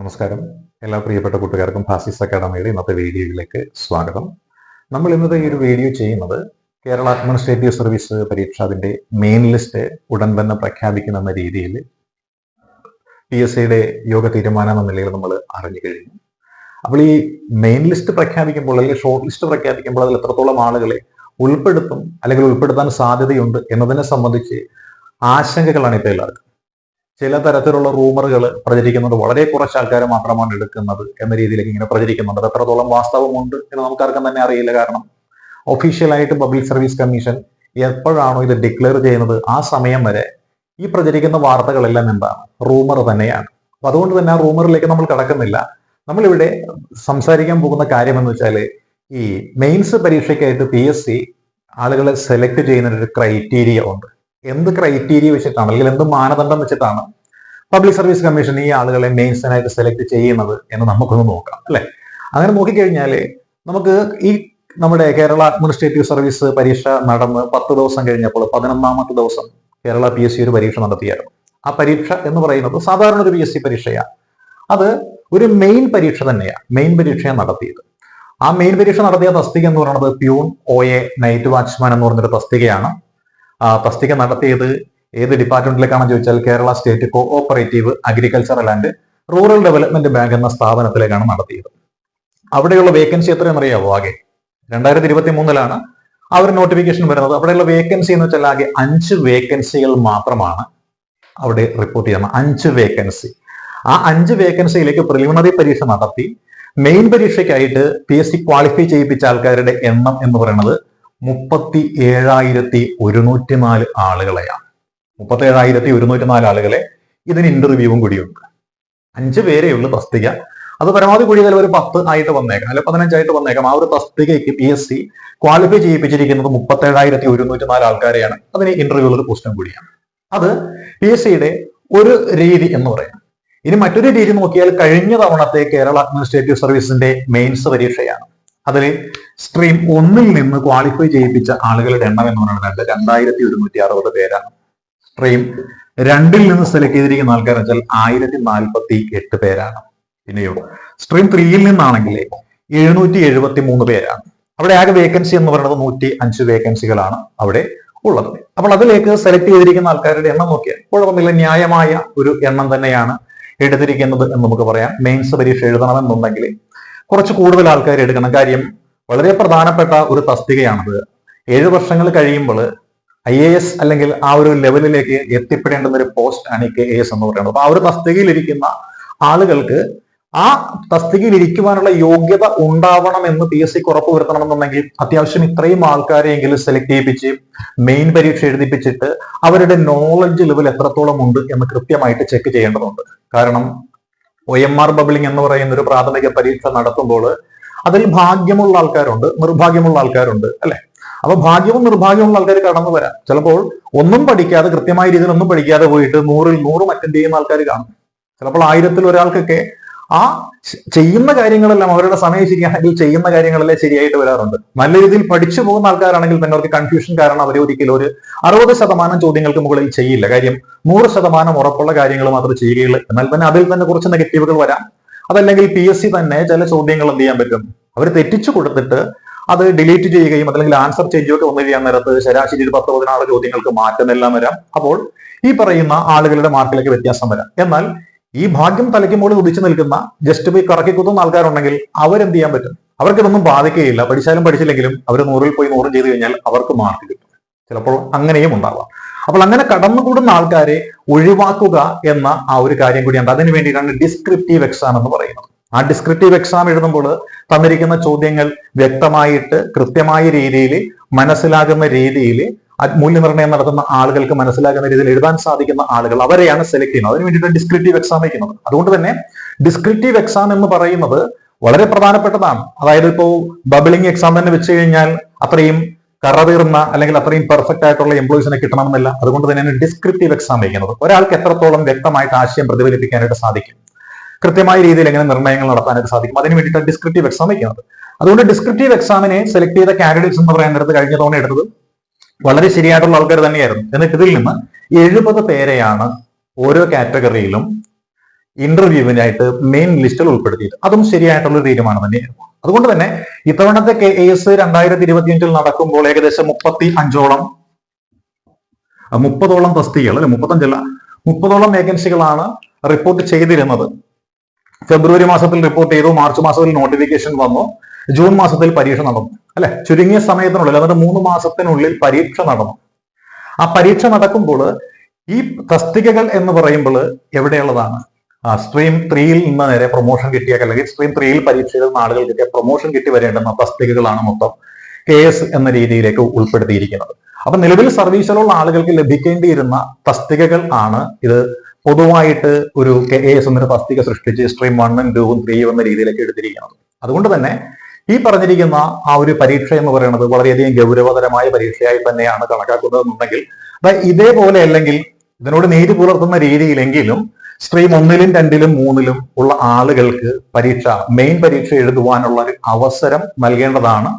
നമസ്കാരം. എല്ലാ പ്രിയപ്പെട്ട കൂട്ടുകാർക്കും ഫാസിസ് അക്കാഡമിയുടെ ഇന്നത്തെ വീഡിയോയിലേക്ക് സ്വാഗതം. നമ്മൾ ഇന്നത്തെ ഈ ഒരു വീഡിയോ ചെയ്യുന്നത് കേരള അഡ്മിനിസ്ട്രേറ്റീവ് സർവീസ് പരീക്ഷ അതിന്റെ മെയിൻ ലിസ്റ്റ് ഉടൻ തന്നെ പ്രഖ്യാപിക്കുമെന്ന രീതിയിൽ പി എസ് സിയുടെ യോഗ തീരുമാനം എന്ന നിലയിൽ നമ്മൾ അറിഞ്ഞു കഴിഞ്ഞു. അപ്പോൾ ഈ മെയിൻ ലിസ്റ്റ് പ്രഖ്യാപിക്കുമ്പോൾ അല്ലെങ്കിൽ ഷോർട്ട് ലിസ്റ്റ് പ്രഖ്യാപിക്കുമ്പോൾ അതിൽ എത്രത്തോളം ആളുകളെ ഉൾപ്പെടുത്തും അല്ലെങ്കിൽ ഉൾപ്പെടുത്താൻ സാധ്യതയുണ്ട് എന്നതിനെ സംബന്ധിച്ച് ആശങ്കകളാണ് ഇപ്പോൾ എല്ലാവർക്കും. ചില തരത്തിലുള്ള റൂമറുകൾ പ്രചരിക്കുന്നത് വളരെ കുറച്ച് ആൾക്കാർ മാത്രമാണ് എടുക്കുന്നത് എന്ന രീതിയിലേക്ക് ഇങ്ങനെ പ്രചരിക്കുന്നുണ്ട്. എത്രത്തോളം വാസ്തവമുണ്ട് എന്ന് നമുക്കാർക്കും തന്നെ അറിയില്ല. കാരണം ഒഫീഷ്യലായിട്ട് പബ്ലിക് സർവീസ് കമ്മീഷൻ എപ്പോഴാണോ ഇത് ഡിക്ലെയർ ചെയ്യുന്നത് ആ സമയം വരെ ഈ പ്രചരിക്കുന്ന വാർത്തകളെല്ലാം എന്താണ്? റൂമർ തന്നെയാണ്. അപ്പൊ അതുകൊണ്ട് തന്നെ ആ റൂമറിലേക്ക് നമ്മൾ കടക്കുന്നില്ല. നമ്മളിവിടെ സംസാരിക്കാൻ പോകുന്ന കാര്യം എന്ന് വെച്ചാൽ ഈ മെയിൻസ് പരീക്ഷയ്ക്കായിട്ട് പി എസ് സി ആളുകളെ സെലക്ട് ചെയ്യുന്ന ഒരു ക്രൈറ്റീരിയ ഉണ്ട്. എന്ത് ക്രൈറ്റീരിയ വെച്ചിട്ടാണ്? അല്ലെങ്കിൽ എന്ത് മാനദണ്ഡം വെച്ചിട്ടാണ് പബ്ലിക് സർവീസ് കമ്മീഷൻ ഈ ആളുകളെ മെയിൻസിനായിട്ട് സെലക്ട് ചെയ്യുന്നത് എന്ന് നമുക്കൊന്ന് നോക്കാം അല്ലെ? അങ്ങനെ നോക്കിക്കഴിഞ്ഞാൽ നമുക്ക് ഈ നമ്മുടെ കേരള അഡ്മിനിസ്ട്രേറ്റീവ് സർവീസ് പരീക്ഷ നടന്ന് പത്ത് ദിവസം കഴിഞ്ഞപ്പോൾ പതിനൊന്നാമത്തെ ദിവസം കേരള പി എസ് സി ഒരു പരീക്ഷ നടത്തിയായിരുന്നു. ആ പരീക്ഷ എന്ന് പറയുന്നത് സാധാരണ ഒരു പി എസ് സി പരീക്ഷയാണ്. അത് ഒരു മെയിൻ പരീക്ഷ തന്നെയാണ് മെയിൻ പരീക്ഷയാണ് നടത്തിയത്. ആ മെയിൻ പരീക്ഷ നടത്തിയ തസ്തിക എന്ന് പറയുന്നത് peon O A night watchman എന്ന് പറഞ്ഞൊരു തസ്തികയാണ്. തസ്തിക നടത്തിയത് ഏത് ഡിപ്പാർട്ട്മെന്റിലേക്കാണെന്ന് ചോദിച്ചാൽ Kerala state cooperative agricultural and rural development bank എന്ന സ്ഥാപനത്തിലേക്കാണ് നടത്തിയത്. അവിടെയുള്ള വേക്കൻസി എത്രയെന്ന് അറിയാവോ ആകെ? രണ്ടായിരത്തി ഇരുപത്തി മൂന്നിലാണ് ഒരു നോട്ടിഫിക്കേഷൻ വരുന്നത്. അവിടെയുള്ള വേക്കൻസി എന്ന് വെച്ചാൽ ആകെ അഞ്ച് വേക്കൻസികൾ മാത്രമാണ് അവിടെ റിപ്പോർട്ട് ചെയ്യുന്നത്. അഞ്ച് വേക്കൻസി ആ അഞ്ച് വേക്കൻസിയിലേക്ക് പ്രിലിമിനറി പരീക്ഷ നടത്തി. മെയിൻ പരീക്ഷയ്ക്കായിട്ട് പി എസ് സി ക്വാളിഫൈ ചെയ്യിപ്പിച്ച ആൾക്കാരുടെ എണ്ണം എന്ന് പറയുന്നത് മുപ്പത്തി ഏഴായിരത്തി ഒരുന്നൂറ്റി നാല് ആളുകളെയാണ്. മുപ്പത്തി ഏഴായിരത്തി ഒരുന്നൂറ്റി നാല് ആളുകളെ ഇതിന് ഇന്റർവ്യൂവും കൂടിയുണ്ട്. അഞ്ച് പേരേ ഉള്ളൂ തസ്തിക. അത് പരമാവധി കൂടി ഒരു പത്ത് ആയിട്ട് വന്നേക്കാം. അല്ലെ പതിനഞ്ചായിട്ട് വന്നേക്കാം. ആ ഒരു തസ്തികയ്ക്ക് പി എസ് സി ക്വാളിഫൈ ചെയ്യിപ്പിച്ചിരിക്കുന്നത് മുപ്പത്തി ഏഴായിരത്തി ഒരുന്നൂറ്റി നാല് ആൾക്കാരെയാണ്. അതിന് ഇന്റർവ്യൂ ഉള്ള പ്രശ്നം കൂടിയാണ്. അത് പി എസ് സിയുടെ ഒരു രീതി എന്ന് പറയാം ഇനി മറ്റൊരു രീതി നോക്കിയാൽ കഴിഞ്ഞ തവണത്തെ കേരള അഡ്മിനിസ്ട്രേറ്റീവ് സർവീസിന്റെ മെയിൻസ് പരീക്ഷയാണ്. അതിൽ സ്ട്രീം ഒന്നിൽ നിന്ന് ക്വാളിഫൈ ചെയ്യിപ്പിച്ച ആളുകളുടെ എണ്ണം എന്ന് പറയുന്നത് രണ്ടായിരത്തി ഒരുന്നൂറ്റി അറുപത് പേരാണ്. സ്ട്രീം രണ്ടിൽ നിന്ന് സെലക്ട് ചെയ്തിരിക്കുന്ന ആൾക്കാർ വെച്ചാൽ ആയിരത്തി നാൽപ്പത്തി എട്ട് പേരാണ്. പിന്നെയോ? സ്ട്രീം ത്രീയിൽ നിന്നാണെങ്കിൽ എഴുന്നൂറ്റി എഴുപത്തി മൂന്ന് പേരാണ്. അവിടെ ആകെ വേക്കൻസി എന്ന് പറയുന്നത് നൂറ്റി അഞ്ച് വേക്കൻസികളാണ് അവിടെ ഉള്ളത്. അപ്പോൾ അതിലേക്ക് സെലക്ട് ചെയ്തിരിക്കുന്ന ആൾക്കാരുടെ എണ്ണം നോക്കിയാൽ കുഴപ്പമില്ല. ന്യായമായ ഒരു എണ്ണം തന്നെയാണ് എടുത്തിരിക്കുന്നത് എന്ന് നമുക്ക് പറയാം. മെയിൻസ് പരീക്ഷ എഴുതണമെന്നുണ്ടെങ്കിൽ കുറച്ച് കൂടുതൽ ആൾക്കാർ എടുക്കണം. കാര്യം വളരെ പ്രധാനപ്പെട്ട ഒരു തസ്തികയാണത്. ഏഴ് വർഷങ്ങൾ കഴിയുമ്പോൾ ഐ എ എസ് അല്ലെങ്കിൽ ആ ഒരു ലെവലിലേക്ക് എത്തിപ്പെടേണ്ടുന്ന ഒരു പോസ്റ്റ് ആണ് ഈ കെ എ എസ് എന്ന് പറയുന്നത്. അപ്പൊ ആ ഒരു തസ്തികയിലിരിക്കുന്ന ആളുകൾക്ക് ആ തസ്തികയിൽ ഇരിക്കുവാനുള്ള യോഗ്യത ഉണ്ടാവണം എന്ന് പി എസ് സിക്ക് ഉറപ്പ് വരുത്തണമെന്നുണ്ടെങ്കിൽ അത്യാവശ്യം ഇത്രയും ആൾക്കാരെയെങ്കിലും സെലക്ട് ചെയ്യിപ്പിച്ച് മെയിൻ പരീക്ഷ എഴുതിപ്പിച്ചിട്ട് അവരുടെ നോളജ് ലെവൽ എത്രത്തോളം ഉണ്ട് എന്ന് കൃത്യമായിട്ട് ചെക്ക് ചെയ്യേണ്ടതുണ്ട്. കാരണം ഒ എം ആർ ബബിളിംഗ് എന്ന് പറയുന്ന ഒരു പ്രാഥമിക പരീക്ഷ നടത്തുമ്പോൾ അതിൽ ഭാഗ്യമുള്ള ആൾക്കാരുണ്ട് നിർഭാഗ്യമുള്ള ആൾക്കാരുണ്ട് അല്ലെ? അപ്പൊ ഭാഗ്യവും നിർഭാഗ്യമുള്ള ആൾക്കാർ കടന്നു വരാം. ചിലപ്പോൾ ഒന്നും പഠിക്കാതെ കൃത്യമായ രീതിയിൽ ഒന്നും പഠിക്കാതെ പോയിട്ട് നൂറിൽ നൂറും അറ്റൻഡ് ചെയ്യുന്ന ആൾക്കാർ കാണും. ചിലപ്പോൾ ആയിരത്തിൽ ഒരാൾക്കൊക്കെ ആ ചെയ്യുന്ന കാര്യങ്ങളെല്ലാം അവരുടെ സമയം ശരിയാണെങ്കിൽ ചെയ്യുന്ന കാര്യങ്ങളെല്ലാം ശരിയായിട്ട് വരാറുണ്ട്. നല്ല രീതിയിൽ പഠിച്ചു പോകുന്ന ആൾക്കാരാണെങ്കിൽ തന്നെ അവർക്ക് കൺഫ്യൂഷൻ കാരണം അവരെ ഒരിക്കലും ഒരു അറുപത് ശതമാനം ചോദ്യങ്ങൾക്ക് മുകളിൽ ചെയ്യില്ല. കാര്യം നൂറ് ശതമാനം ഉറപ്പുള്ള കാര്യങ്ങൾ മാത്രമേ ചെയ്യുകയുള്ളൂ. എന്നാൽ തന്നെ അതിൽ തന്നെ കുറച്ച് നെഗറ്റീവുകൾ വരാം. അതല്ലെങ്കിൽ പി എസ് സി തന്നെ ചില ചോദ്യങ്ങൾ എന്ത് ചെയ്യാൻ പറ്റും? അവർ തെറ്റിച്ചു കൊടുത്തിട്ട് അത് ഡിലീറ്റ് ചെയ്യുകയും അല്ലെങ്കിൽ ആൻസർ ചേഞ്ചും വന്നു ചെയ്യാൻ നേരത്ത് ശരാശരി ഒരു പത്ത് പതിനാറ് ചോദ്യങ്ങൾക്ക് മാറ്റമെല്ലാം വരാം. അപ്പോൾ ഈ പറയുന്ന ആളുകളുടെ മാർക്കിലേക്ക് വ്യത്യാസം വരാം. എന്നാൽ ഈ ഭാഗ്യം തലയ്ക്ക് മുകളിൽ ഉദിച്ചു നിൽക്കുന്ന ജസ്റ്റ് പോയി കറക്കി കുത്തുന്ന ആൾക്കാരുണ്ടെങ്കിൽ അവരെന്ത് ചെയ്യാൻ പറ്റും? അവർക്ക് ഇതൊന്നും ബാധിക്കുകയില്ല. പഠിച്ചാലും പഠിച്ചില്ലെങ്കിലും അവർ നൂറിൽ പോയി നൂറും ചെയ്തു കഴിഞ്ഞാൽ അവർക്ക് മാർക്ക് കിട്ടും. ചിലപ്പോൾ അങ്ങനെയും ഉണ്ടാവാം. അപ്പോൾ അങ്ങനെ കടന്നുകൂടുന്ന ആൾക്കാരെ ഒഴിവാക്കുക എന്ന ആ ഒരു കാര്യം കൂടിയുണ്ട്. അതിനു വേണ്ടിയിട്ടാണ് ഡിസ്ക്രിപ്റ്റീവ് എക്സാം എന്ന് പറയുന്നത്. ആ ഡിസ്ക്രിപ്റ്റീവ് എക്സാം എഴുതുമ്പോൾ തന്നിരിക്കുന്ന ചോദ്യങ്ങൾ വ്യക്തമായിട്ട് കൃത്യമായ രീതിയിൽ മനസ്സിലാകുന്ന രീതിയിൽ മൂല്യനിർണയം നടത്തുന്ന ആളുകൾക്ക് മനസ്സിലാകുന്ന രീതിയിൽ എഴുതാൻ സാധിക്കുന്ന ആളുകൾ അവരെയാണ് സെലക്ട് ചെയ്യുന്നത്. അതിന് വേണ്ടിയിട്ട് ഡിസ്ക്രിപ്റ്റീവ് എക്സാം വയ്ക്കുന്നത്. അതുകൊണ്ട് തന്നെ ഡിസ്ക്രിപ്റ്റീവ് എക്സാം എന്ന് പറയുന്നത് വളരെ പ്രധാനപ്പെട്ടതാണ്. അതായത് ഇപ്പോൾ ബബിളിംഗ് എക്സാം തന്നെ വെച്ച് കഴിഞ്ഞാൽ അത്രയും കറതീർന്ന അല്ലെങ്കിൽ അത്രയും പെർഫെക്റ്റ് ആയിട്ടുള്ള എംപ്ലോയീസിനെ കിട്ടണമെന്നില്ല. അതുകൊണ്ട് തന്നെയാണ് ഡിസ്ക്രിപ്റ്റീവ് എക്സാം വയ്ക്കുന്നത്. ഒരാൾക്ക് എത്രത്തോളം വ്യക്തമായിട്ട് ആശയം പ്രതിഫലിപ്പിക്കാനായിട്ട് സാധിക്കും. കൃത്യമായ രീതിയിൽ എങ്ങനെ നിർണയങ്ങൾ നടത്താനായിട്ട് സാധിക്കും. അതിന് വേണ്ടിയിട്ടാണ് ഡിസ്ക്രിപ്റ്റീവ് എക്സാം വയ്ക്കുന്നത്. അതുകൊണ്ട് ഡിസ്ക്രിപ്റ്റീവ് എക്സാമിനെ സെലക്ട് ചെയ്ത കാൻഡിഡേറ്റ്സ് എന്ന് പറയാൻ നേരത്ത് കഴിഞ്ഞ തവണ എടുത്തത് വളരെ ശരിയായിട്ടുള്ള ആൾക്കാർ തന്നെയായിരുന്നു. എന്നിട്ട് ഇതിൽ നിന്ന് എഴുപത് പേരെയാണ് ഓരോ കാറ്റഗറിയിലും ഇന്റർവ്യൂവിനായിട്ട് മെയിൻ ലിസ്റ്റിൽ ഉൾപ്പെടുത്തിയത്. അതും ശരിയായിട്ടുള്ള തീരുമാനം തന്നെയായിരുന്നു. അതുകൊണ്ട് തന്നെ ഇത്തവണത്തെ കെ എസ് രണ്ടായിരത്തി ഇരുപത്തിയഞ്ചിൽ നടക്കുമ്പോൾ ഏകദേശം മുപ്പത്തി അഞ്ചോളം മുപ്പതോളം തസ്തികൾ അല്ലെ മുപ്പത്തഞ്ചല്ല മുപ്പതോളം വേക്കൻസികളാണ് റിപ്പോർട്ട് ചെയ്തിരുന്നത്. ഫെബ്രുവരി മാസത്തിൽ റിപ്പോർട്ട് ചെയ്തു മാർച്ച് മാസത്തിൽ നോട്ടിഫിക്കേഷൻ വന്നു. ജൂൺ മാസത്തിൽ പരീക്ഷ നടന്നു അല്ലെ? ചുരുങ്ങിയ സമയത്തിനുള്ളിൽ അതായത് മൂന്ന് മാസത്തിനുള്ളിൽ പരീക്ഷ നടന്നു. ആ പരീക്ഷ നടക്കുമ്പോൾ ഈ തസ്തികകൾ എന്ന് പറയുമ്പോൾ എവിടെയുള്ളതാണ്? സ്ട്രീം ത്രീയിൽ നിന്ന് നേരെ പ്രൊമോഷൻ കിട്ടിയ അല്ലെങ്കിൽ സ്ട്രീം ത്രീയിൽ പരീക്ഷ എഴുതുന്ന ആളുകൾ കിട്ടിയ പ്രൊമോഷൻ കിട്ടി വരേണ്ടുന്ന തസ്തികകളാണ് മൊത്തം കെ എസ് എന്ന രീതിയിലേക്ക് ഉൾപ്പെടുത്തിയിരിക്കുന്നത്. അപ്പൊ നിലവിൽ സർവീസിലുള്ള ആളുകൾക്ക് ലഭിക്കേണ്ടിയിരുന്ന തസ്തികകൾ ആണ് ഇത്. പൊതുവായിട്ട് ഒരു കെ എസ് എന്നൊരു തസ്തിക സൃഷ്ടിച്ച് സ്ട്രീം വണ്ണും ടൂവും ത്രീയും എന്ന രീതിയിലേക്ക് എടുത്തിരിക്കുന്നത്. അതുകൊണ്ട് തന്നെ ഈ പറഞ്ഞിരിക്കുന്ന ആ ഒരു പരീക്ഷ എന്ന് പറയുന്നത് വളരെയധികം ഗൗരവതരമായ പരീക്ഷയായി തന്നെയാണ് കണക്കാക്കുന്നതെന്നുണ്ടെങ്കിൽ ഇതേപോലെ അല്ലെങ്കിൽ ഇതിനോട് നീതി പുലർത്തുന്ന രീതിയിലെങ്കിലും സ്ട്രീം ഒന്നിലും രണ്ടിലും മൂന്നിലും ഉള്ള ആളുകൾക്ക് പരീക്ഷ മെയിൻ പരീക്ഷ എഴുതുവാനുള്ള ഒരു അവസരം നൽകേണ്ടതാണ്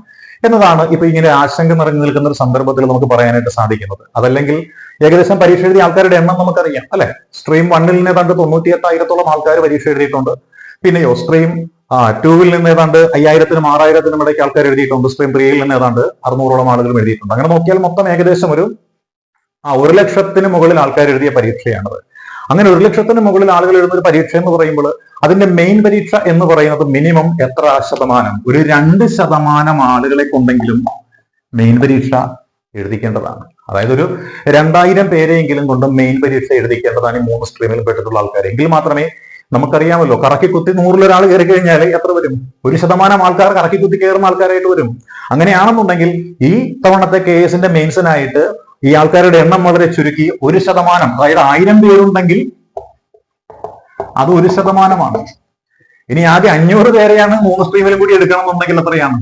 എന്നതാണ് ഇപ്പൊ ഇങ്ങനെ ആശങ്ക നിറഞ്ഞു നിൽക്കുന്ന ഒരു സന്ദർഭത്തിൽ നമുക്ക് പറയാനായിട്ട് സാധിക്കുന്നത്. അതല്ലെങ്കിൽ ഏകദേശം പരീക്ഷ എഴുതിയ ആൾക്കാരുടെ എണ്ണം നമുക്കറിയാം അല്ലെ? സ്ട്രീം വണ്ണിൽ നിന്ന് ഏതാണ്ട് തൊണ്ണൂറ്റി എട്ടായിരത്തോളം ആൾക്കാർ പരീക്ഷ എഴുതിയിട്ടുണ്ട്. പിന്നെയോ സ്ട്രീം ആ ടൂവിൽ നിന്ന് ഏതാണ്ട് അയ്യായിരത്തിനും ആറായിരത്തിനും ഇടയ്ക്ക് ആൾക്കാർ എഴുതിയിട്ടുണ്ട്. സ്ട്രീം ത്രീയിൽ നിന്ന് ഏതാണ്ട് അറുന്നൂറോളം ആളുകൾ എഴുതിയിട്ടുണ്ട്. അങ്ങനെ നോക്കിയാൽ മൊത്തം ഏകദേശം ഒരു ആ ഒരു ലക്ഷത്തിന് മുകളിൽ ആൾക്കാർ എഴുതിയ പരീക്ഷയാണത്. അങ്ങനെ ഒരു ലക്ഷത്തിന് മുകളിൽ ആളുകൾ എഴുതുന്ന ഒരു പരീക്ഷ എന്ന് പറയുമ്പോൾ അതിന്റെ മെയിൻ പരീക്ഷ എന്ന് പറയുന്നത് മിനിമം എത്ര ശതമാനം? ഒരു രണ്ട് ശതമാനം ആളുകളെ കൊണ്ടെങ്കിലും മെയിൻ പരീക്ഷ എഴുതിക്കേണ്ടതാണ്. അതായത് ഒരു രണ്ടായിരം പേരെയെങ്കിലും കൊണ്ട് മെയിൻ പരീക്ഷ എഴുതിക്കേണ്ടതാണ് ഈ മൂന്ന് സ്ട്രീമിൽ പെട്ടിട്ടുള്ള ആൾക്കാർ. എങ്കിൽ മാത്രമേ നമുക്കറിയാമല്ലോ കറക്കി കുത്തി നൂറിലൊരാൾ കയറി കഴിഞ്ഞാൽ എത്ര വരും? ഒരു ശതമാനം ആൾക്കാർ കറക്കി കുത്തി കയറുന്ന ആൾക്കാരായിട്ട് വരും. അങ്ങനെയാണെന്നുണ്ടെങ്കിൽ ഈ തവണത്തെ കേസിന്റെ മെയിൻസിനായിട്ട് ഈ ആൾക്കാരുടെ എണ്ണം വളരെ ചുരുക്കി ഒരു ശതമാനം അതായത് ആയിരം പേരുണ്ടെങ്കിൽ അത് ഒരു ശതമാനമാണ്. ഇനി ആകെ അഞ്ഞൂറ് പേരെയാണ് മൂന്ന് സ്ട്രീമിലും കൂടി എടുക്കണമെന്നുണ്ടെങ്കിൽ എത്രയാണ്?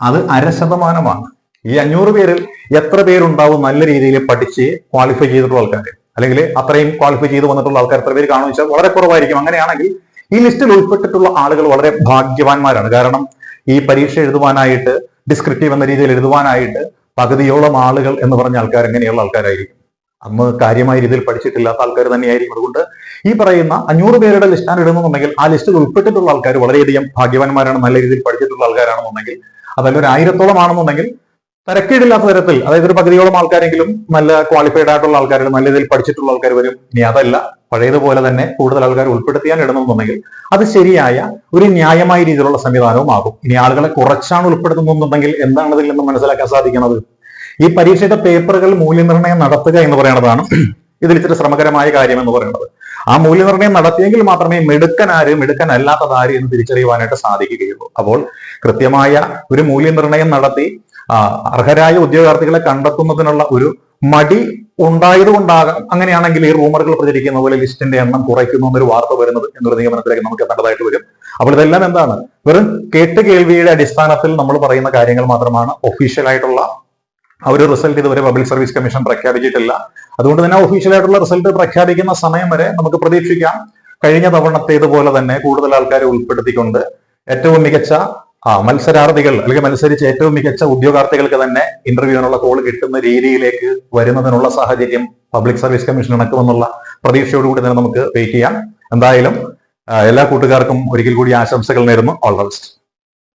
അത് അര ശതമാനമാണ്. ഈ അഞ്ഞൂറ് പേരിൽ എത്ര പേരുണ്ടാവും നല്ല രീതിയിൽ പഠിച്ച് ക്വാളിഫൈ ചെയ്തിട്ടുള്ള ആൾക്കാർ അല്ലെങ്കിൽ അത്രയും ക്വാളിഫൈ ചെയ്ത് വന്നിട്ടുള്ള ആൾക്കാർ എത്ര പേര് കാണുമെന്ന് വെച്ചാൽ വളരെ കുറവായിരിക്കും. അങ്ങനെയാണെങ്കിൽ ഈ ലിസ്റ്റിൽ ഉൾപ്പെട്ടിട്ടുള്ള ആളുകൾ വളരെ ഭാഗ്യവാന്മാരാണ്. കാരണം ഈ പരീക്ഷ എഴുതുവാനായിട്ട് ഡിസ്ക്രിപ്റ്റീവ് എന്ന രീതിയിൽ എഴുതുവാനായിട്ട് പകുതിയോളം ആളുകൾ എന്ന് പറഞ്ഞ ആൾക്കാർ എങ്ങനെയുള്ള ആൾക്കാരായിരിക്കും. അന്ന് കാര്യമായ രീതിയിൽ പഠിച്ചിട്ടില്ലാത്ത ആൾക്കാർ തന്നെയായിരിക്കും. അതുകൊണ്ട് ഈ പറയുന്ന അഞ്ഞൂറ് പേരുടെ ലിസ്റ്റാണ് ഇടുന്നുണ്ടെങ്കിൽ ആ ലിസ്റ്റിൽ ഉൾപ്പെട്ടിട്ടുള്ള ആൾക്കാർ വളരെയധികം ഭാഗ്യവാന്മാരാണ് നല്ല രീതിയിൽ പഠിച്ചിട്ടുള്ള ആൾക്കാരാണെന്നുണ്ടെങ്കിൽ അതല്ല ഒരു ആയിരത്തോളം ആണെന്നുണ്ടെങ്കിൽ തരക്കേടില്ലാത്ത തരത്തിൽ അതായത് ഒരു പകുതിയോളം ആൾക്കാരെങ്കിലും നല്ല ക്വാളിഫൈഡ് ആയിട്ടുള്ള ആൾക്കാർ നല്ല രീതിയിൽ പഠിച്ചിട്ടുള്ള ആൾക്കാർ വരും. ഇനി അതല്ല പഴയതുപോലെ തന്നെ കൂടുതൽ ആൾക്കാർ ഉൾപ്പെടുത്തിയാൻ ഇടണമെന്നുണ്ടെങ്കിൽ അത് ശരിയായ ഒരു ന്യായമായ രീതിയിലുള്ള സംവിധാനവും ആകും ഇനി ആളുകളെ കുറച്ചാണ് ഉൾപ്പെടുത്തുന്നുണ്ടെങ്കിൽ എന്താണ് അതിൽ നിന്ന് മനസ്സിലാക്കാൻ സാധിക്കുന്നത് ഈ പരീക്ഷയുടെ പേപ്പറുകൾ മൂല്യനിർണയം നടത്തുക എന്ന് പറയുന്നതാണ് ഇതിൽ ഇച്ചിരി ശ്രമകരമായ കാര്യം എന്ന് പറയുന്നത്. ആ മൂല്യനിർണയം നടത്തിയെങ്കിൽ മാത്രമേ മിടുക്കനാര് മിടുക്കനല്ലാത്തതാര് എന്ന് തിരിച്ചറിയുവാനായിട്ട് സാധിക്കുകയുള്ളൂ. അപ്പോൾ കൃത്യമായ ഒരു മൂല്യനിർണയം നടത്തി അർഹരായ ഉദ്യോഗാർത്ഥികളെ കണ്ടെത്തുന്നതിനുള്ള ഒരു മടി ഉണ്ടായത് കൊണ്ടാകാം അങ്ങനെയാണെങ്കിൽ ഈ റൂമറുകൾ പ്രചരിക്കുന്ന പോലെ ലിസ്റ്റിന്റെ എണ്ണം കുറയ്ക്കുന്നു എന്നൊരു വാർത്ത വരുന്നത് എന്നൊരു നിഗമനത്തിലേക്ക് നമുക്ക് എത്തേണ്ടതായിട്ട് വരും. അപ്പോൾ ഇതെല്ലാം എന്താണ്? വെറും കേട്ട് കേൾവിയുടെ അടിസ്ഥാനത്തിൽ നമ്മൾ പറയുന്ന കാര്യങ്ങൾ മാത്രമാണ് ഒഫീഷ്യൽ ആയിട്ടുള്ള ആ ഒരു റിസൾട്ട് ഇതുവരെ പബ്ലിക് സർവീസ് കമ്മീഷൻ പ്രഖ്യാപിച്ചിട്ടില്ല. അതുകൊണ്ട് തന്നെ ഒഫീഷ്യൽ ആയിട്ടുള്ള റിസൾട്ട് പ്രഖ്യാപിക്കുന്ന സമയം വരെ നമുക്ക് പ്രതീക്ഷിക്കാം. കഴിഞ്ഞ തവണത്തേതുപോലെ തന്നെ കൂടുതൽ ആൾക്കാരെ ഉൾപ്പെടുത്തിക്കൊണ്ട് ഏറ്റവും മികച്ച ആ മത്സരാർത്ഥികൾ അല്ലെങ്കിൽ മത്സരിച്ച് ഏറ്റവും മികച്ച ഉദ്യോഗാർത്ഥികൾക്ക് തന്നെ ഇന്റർവ്യൂവിനുള്ള കോൾ കിട്ടുന്ന രീതിയിലേക്ക് വരുന്നതിനുള്ള സാഹചര്യം പബ്ലിക് സർവീസ് കമ്മീഷൻ ഇണക്കുമെന്നുള്ള പ്രതീക്ഷയോടുകൂടി തന്നെ നമുക്ക് വെയിറ്റ് ചെയ്യാം. എന്തായാലും എല്ലാ കൂട്ടുകാർക്കും ഒരിക്കൽ കൂടി ആശംസകൾ നേരുന്നു. All the best